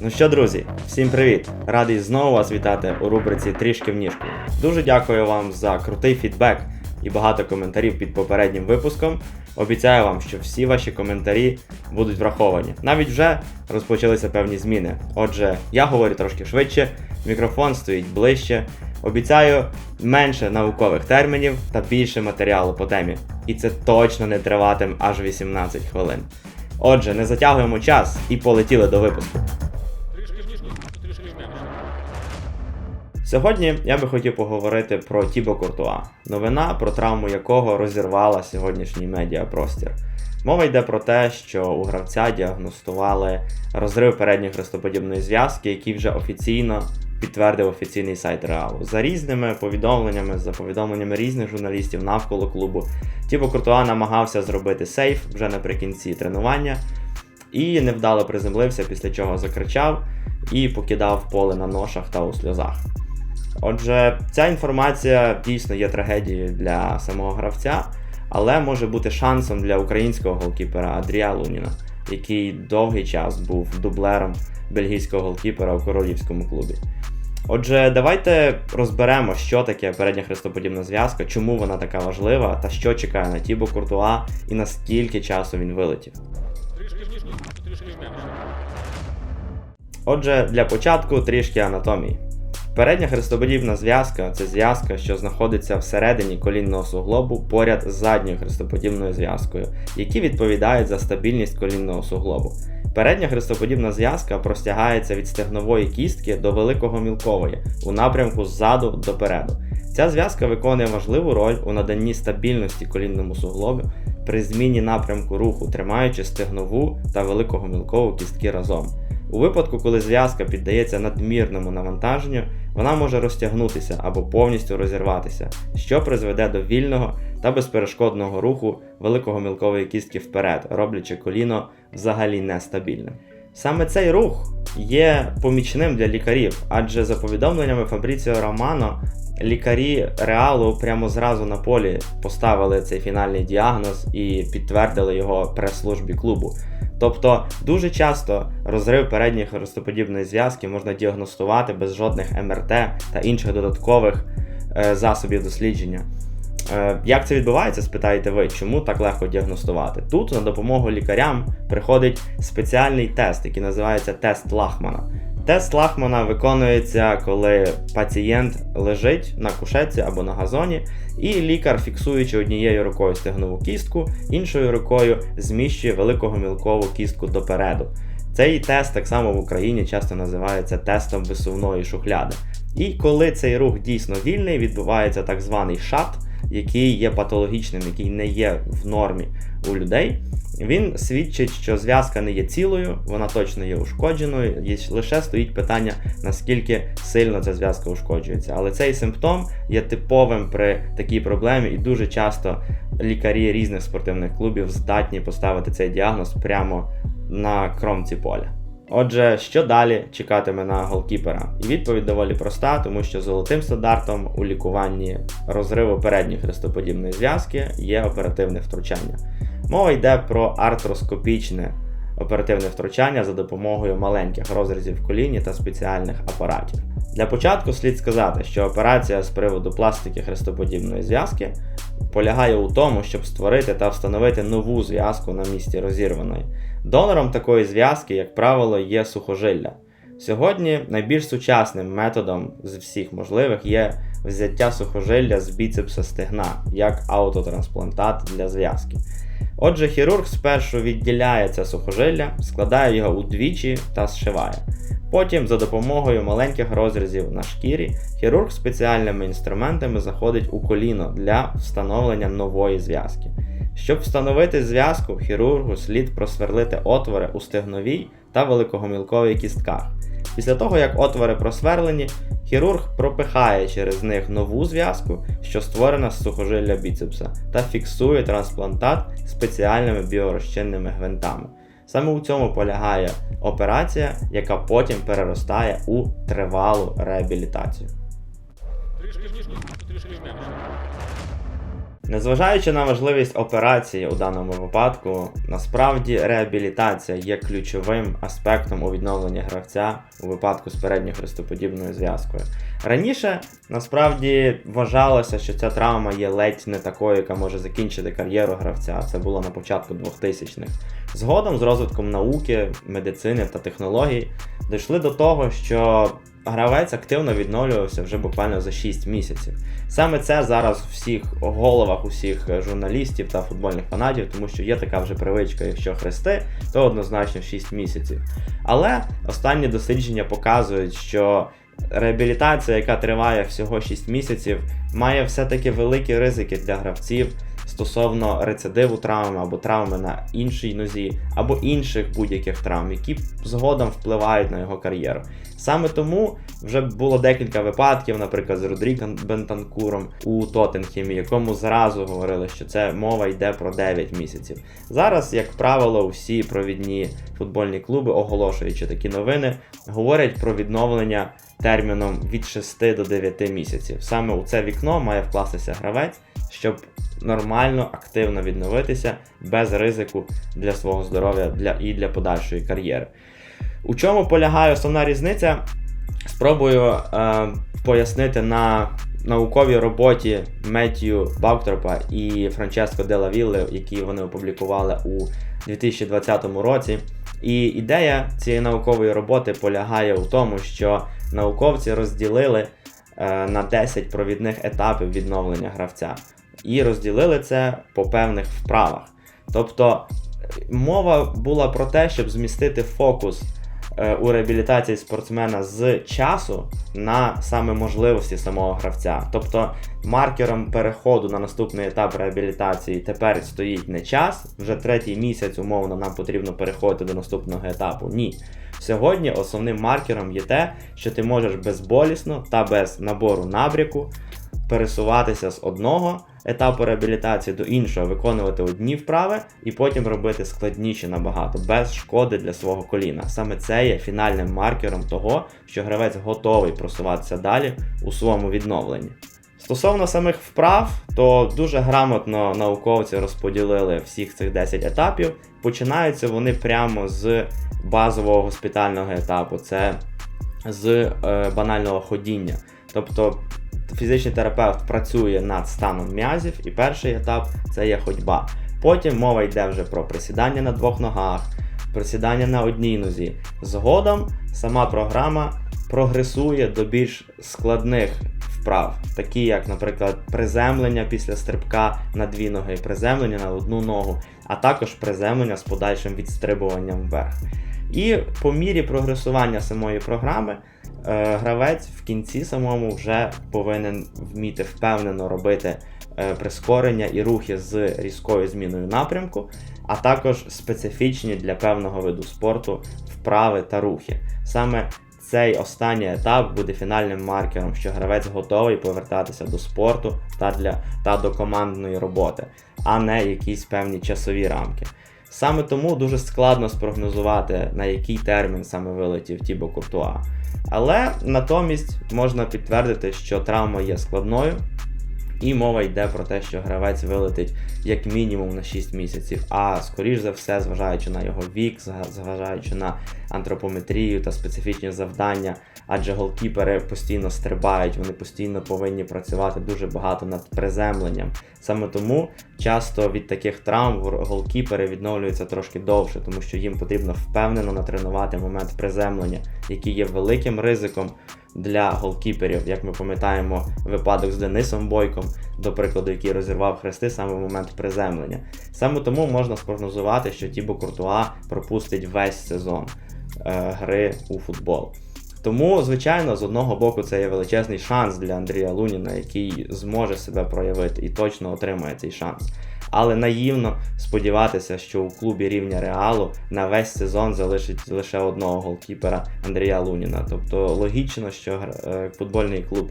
Ну що, друзі, всім привіт! Радий знову вас вітати у рубриці Трішки в ніжку. Дуже дякую вам за крутий фідбек і багато коментарів під попереднім випуском. Обіцяю вам, що всі ваші коментарі будуть враховані. Навіть вже розпочалися певні зміни. Отже, я говорю трошки швидше, мікрофон стоїть ближче. Обіцяю менше наукових термінів та більше матеріалу по темі. І це точно не триватиме аж 18 хвилин. Отже, не затягуємо час і полетіли до випуску. Сьогодні я би хотів поговорити про Тібо Куртуа, новина, про травму якого розірвала сьогоднішній медіапростір. Мова йде про те, що у гравця діагностували розрив передньої хрестоподібної зв'язки, який вже офіційно підтвердив офіційний сайт Реалу. За різними повідомленнями, за повідомленнями різних журналістів навколо клубу, Тібо Куртуа намагався зробити сейф вже наприкінці тренування і невдало приземлився, після чого закричав і покидав поле на ношах та у сльозах. Отже, ця інформація дійсно є трагедією для самого гравця, але може бути шансом для українського голкіпера Адрія Луніна, який довгий час був дублером бельгійського голкіпера у королівському клубі. Отже, давайте розберемо, що таке передня хрестоподібна зв'язка, чому вона така важлива, та що чекає на Тібо Куртуа і наскільки часу він вилетів. Отже, для початку трішки анатомії. Передня хрестоподібна зв'язка це зв'язка, що знаходиться всередині колінного суглобу поряд з задньою хрестоподібною зв'язкою, які відповідають за стабільність колінного суглобу. Передня хрестоподібна зв'язка простягається від стегнової кістки до великого мілкової у напрямку ззаду до переду. Ця зв'язка виконує важливу роль у наданні стабільності колінному суглобу при зміні напрямку руху, тримаючи стегнову та великого мілкову кістки разом. У випадку, коли зв'язка піддається надмірному навантаженню, вона може розтягнутися або повністю розірватися, що призведе до вільного та безперешкодного руху великого мілкової кістки вперед, роблячи коліно взагалі нестабільним. Саме цей рух є помічним для лікарів, адже за повідомленнями Фабріціо Романо, лікарі реалу прямо зразу на полі поставили цей фінальний діагноз і підтвердили його прес-службі клубу. Тобто дуже часто розрив передньої хрестоподібної зв'язки можна діагностувати без жодних МРТ та інших додаткових е, засобів дослідження. Е, як це відбувається, спитаєте ви, чому так легко діагностувати? Тут на допомогу лікарям приходить спеціальний тест, який називається тест Лахмана. Тест Лахмана виконується, коли пацієнт лежить на кушетці або на газоні, і лікар, фіксуючи однією рукою стегнову кістку, іншою рукою зміщує великого мілкову кістку допереду. Цей тест так само в Україні часто називається тестом висувної шухляди. І коли цей рух дійсно вільний, відбувається так званий шат, який є патологічним, який не є в нормі у людей. Він свідчить, що зв'язка не є цілою, вона точно є ушкодженою, і лише стоїть питання, наскільки сильно ця зв'язка ушкоджується. Але цей симптом є типовим при такій проблемі, і дуже часто лікарі різних спортивних клубів здатні поставити цей діагноз прямо на кромці поля. Отже, що далі чекатиме на голкіпера? І відповідь доволі проста, тому що золотим стандартом у лікуванні розриву передньої хрестоподібної зв'язки є оперативне втручання. Мова йде про артроскопічне оперативне втручання за допомогою маленьких розрізів коліні та спеціальних апаратів. Для початку слід сказати, що операція з приводу пластики хрестоподібної зв'язки полягає у тому, щоб створити та встановити нову зв'язку на місці розірваної. Донором такої зв'язки, як правило, є сухожилля. Сьогодні найбільш сучасним методом з всіх можливих є взяття сухожилля з біцепса стегна як аутотрансплантат для зв'язки. Отже, хірург спершу відділяє це сухожилля, складає його удвічі та зшиває. Потім, за допомогою маленьких розрізів на шкірі, хірург спеціальними інструментами заходить у коліно для встановлення нової зв'язки. Щоб встановити зв'язку, хірургу слід просверлити отвори у стегновій та великогомілковій кістках. Після того, як отвори просверлені, хірург пропихає через них нову зв'язку, що створена з сухожилля біцепса, та фіксує трансплантат спеціальними біорозчинними гвинтами. Саме у цьому полягає операція, яка потім переростає у тривалу реабілітацію. Трішки. Незважаючи на важливість операції у даному випадку, насправді реабілітація є ключовим аспектом у відновленні гравця у випадку з передньохрестоподібною зв'язкою. Раніше насправді вважалося, що ця травма є ледь не такою, яка може закінчити кар'єру гравця. Це було на початку 2000-х. Згодом, з розвитком науки, медицини та технологій, дійшли до того, що гравець активно відновлювався вже буквально за 6 місяців. Саме це зараз в всіх головах усіх журналістів та футбольних фанатів, тому що є така вже привичка, якщо хрести, то однозначно 6 місяців. Але останні дослідження показують, що реабілітація, яка триває всього 6 місяців, має все-таки великі ризики для гравців стосовно рецидиву травми або травми на іншій нозі, або інших будь-яких травм, які згодом впливають на його кар'єру. Саме тому вже було декілька випадків, наприклад, з Родрігом Бентанкуром у Тоттенхемі, якому зразу говорили, що це мова йде про 9 місяців. Зараз, як правило, всі провідні футбольні клуби, оголошуючи такі новини, говорять про відновлення терміном від 6 до 9 місяців. Саме у це вікно має вкластися гравець, щоб нормально, активно відновитися без ризику для свого здоров'я для, і для подальшої кар'єри. У чому полягає основна різниця? Спробую е, пояснити на науковій роботі Меттію Бактропа і Франческо Делла Вілле, які вони опублікували у 2020 році. І ідея цієї наукової роботи полягає у тому, що науковці розділили е, на 10 провідних етапів відновлення гравця. І розділили це по певних вправах. Тобто мова була про те, щоб змістити фокус е, у реабілітації спортсмена з часу на саме можливості самого гравця. Тобто маркером переходу на наступний етап реабілітації тепер стоїть не час, вже третій місяць, умовно, нам потрібно переходити до наступного етапу. Ні. Сьогодні основним маркером є те, що ти можеш безболісно та без набору набряку пересуватися з одного етапу реабілітації до іншого, виконувати одні вправи і потім робити складніші набагато, без шкоди для свого коліна. Саме це є фінальним маркером того, що гравець готовий просуватися далі у своєму відновленні. Стосовно самих вправ, то дуже грамотно науковці розподілили всіх цих 10 етапів. Починаються вони прямо з базового госпітального етапу, це з е, банального ходіння. Тобто фізичний терапевт працює над станом м'язів, і перший етап це є ходьба. Потім мова йде вже про присідання на двох ногах, присідання на одній нозі. Згодом сама програма прогресує до більш складних вправ, такі як, наприклад, приземлення після стрибка на дві ноги, приземлення на одну ногу, а також приземлення з подальшим відстрибуванням вверх. І по мірі прогресування самої програми гравець в кінці самому вже повинен вміти впевнено робити е, прискорення і рухи з різкою зміною напрямку, а також специфічні для певного виду спорту вправи та рухи. Саме цей останній етап буде фінальним маркером, що гравець готовий повертатися до спорту та, для, та до командної роботи, а не якісь певні часові рамки. Саме тому дуже складно спрогнозувати, на який термін саме вилетів Тібо Куртуа. Але натомість можна підтвердити, що травма є складною, і мова йде про те, що гравець вилетить як мінімум на 6 місяців, а скоріш за все, зважаючи на його вік, зважаючи на антропометрію та специфічні завдання, адже голкіпери постійно стрибають, вони постійно повинні працювати дуже багато над приземленням. Саме тому часто від таких травм голкіпери відновлюються трошки довше, тому що їм потрібно впевнено натренувати момент приземлення, який є великим ризиком для голкіперів, як ми пам'ятаємо, випадок з Денисом Бойком, до прикладу, який розірвав хрести саме в момент приземлення. Саме тому можна спрогнозувати, що Тібо Куртуа пропустить весь сезон е, гри у футбол. Тому, звичайно, з одного боку, це є величезний шанс для Андрія Луніна, який зможе себе проявити і точно отримає цей шанс. Але наївно сподіватися, що у клубі рівня Реалу на весь сезон залишить лише одного голкіпера Андрія Луніна. Тобто логічно, що е, футбольний клуб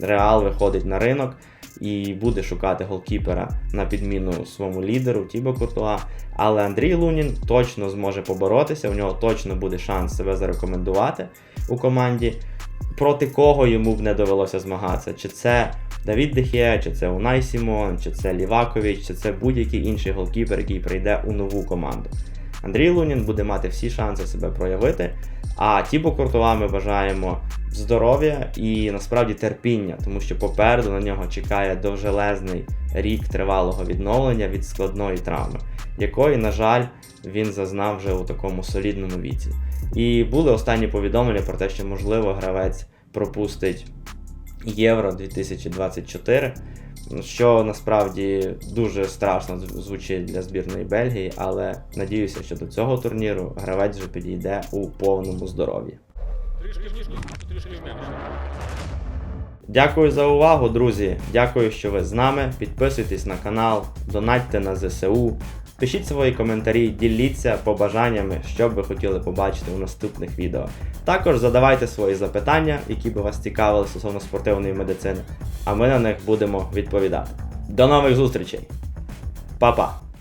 Реал виходить на ринок і буде шукати голкіпера на підміну своєму лідеру Тібо Куртуа. Але Андрій Лунін точно зможе поборотися, у нього точно буде шанс себе зарекомендувати у команді. Проти кого йому б не довелося змагатися? Чи це Давід Дехе, чи це Унай Сімон, чи це Лівакович, чи це будь-який інший голкіпер, який прийде у нову команду. Андрій Лунін буде мати всі шанси себе проявити. А Тібо Куртова ми бажаємо здоров'я і насправді терпіння, тому що попереду на нього чекає довжелезний рік тривалого відновлення від складної травми, якої, на жаль, він зазнав вже у такому солідному віці. І були останні повідомлення про те, що можливо гравець пропустить Євро 2024, що насправді дуже страшно зв- звучить для збірної Бельгії, але надіюся, що до цього турніру гравець вже підійде у повному здоров'ї. Дякую за увагу, друзі. Дякую, що ви з нами. Підписуйтесь на канал, донатьте на ЗСУ. Пишіть свої коментарі, діліться побажаннями, що б ви хотіли побачити у наступних відео. Також задавайте свої запитання, які би вас цікавили стосовно спортивної медицини, а ми на них будемо відповідати. До нових зустрічей! Па-па!